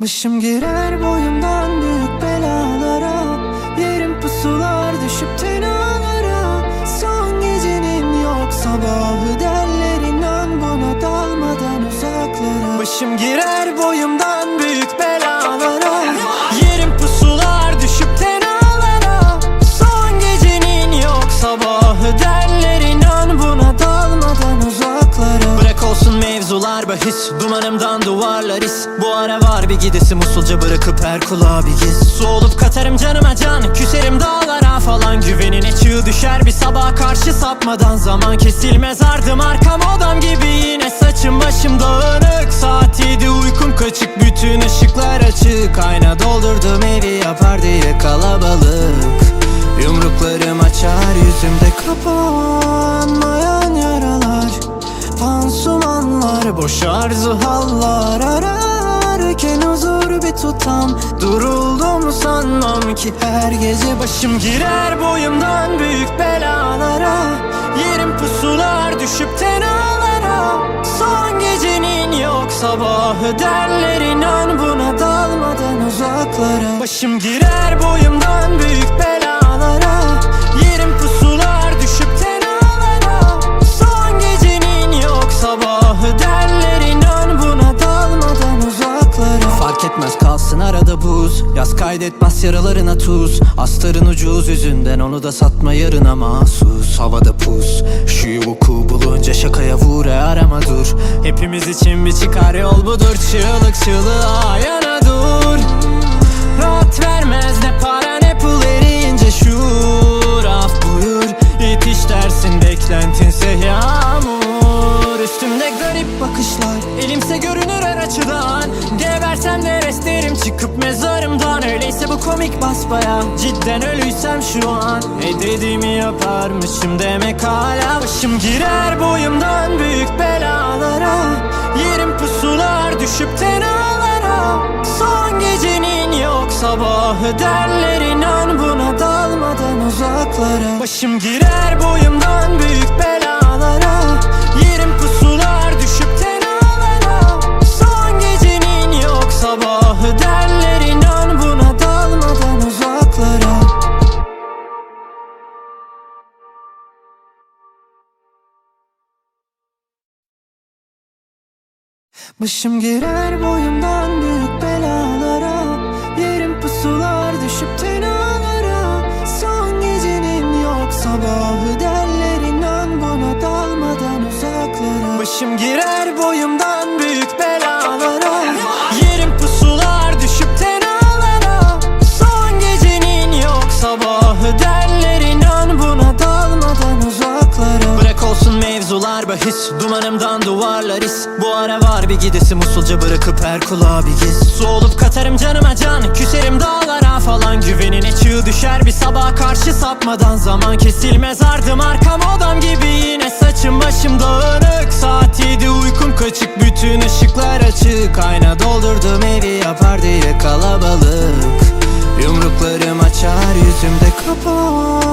Başım girer boyumdan büyük belalara. Yerim pusular düşüp tenalara Son gecenin yok sabahı derler inan buna dalmadan uzaklara. Başım girer boyumdan mevzular bahis Dumanımdan duvarlar is. Bu ara var bir gidesim. Usulca bırakıp her kulağa bir giz Su olup katarım canıma can. Küserim dağlara falan. Güvenine çığ düşer bir sabah karşı sapmadan. Zaman kesilmez ardım arkam odam gibi. Yine saçım başım dağınık. Saat yedi uykum kaçık. Bütün ışıklar açık. Ayna doldurdum evi yapar diye kalabalık. Yumruklarım açar yüzümde kapanmayan Pansumanlar boş arzu hallar Ararken huzur bir tutam. Duruldum sanmam ki her gece başım girer boyumdan büyük belalara. Yerim pusular düşüp tenalara Son gecenin yok sabahı derler inan buna dalmadan uzaklara. Başım girer boyumdan büyük belalara kalsın arada buz. Yaz kaydetmez yaralarına tuz. Astarın ucuz yüzünden onu da satma yarına mahsus. Havada pus. Şu vuku bulunca şakaya vur e arama dur. Hepimiz için bir çıkar yol budur. Çığlık çığlığa yana dur. Rahat vermez Öyleyse bu komik basbaya. Cidden ölüysem şu an. Ne dediğimi yaparmışım demek hala Başım. Girer boyumdan büyük belalara. Yerim pusular düşüp tenalara Son gecenin yok sabahı derler inan buna dalmadan uzaklara. Başım girer boyumdan büyük belalara Başım girer boyumdan büyük belalara. Yerim pusular düşüp tenalara Son gecenin yok sabahı derler inan buna dalmadan uzaklara. Başım girer boyumdan bahis Dumanımdan duvarlar is Bu ara var bir gidesim usulca bırakıp her kulağa bir giz Su olup katarım canıma can Küserim dağlara falan. Güvenine çığ düşer bir sabah karşı sapmadan. Zaman kesilmez ardım arkam odam gibi. Yine saçım başım dağınık. Saat yedi uykum kaçık. Bütün ışıklar açık. Ayna doldurdum evi yapar diye kalabalık. Yumruklarım açar yüzümde kapan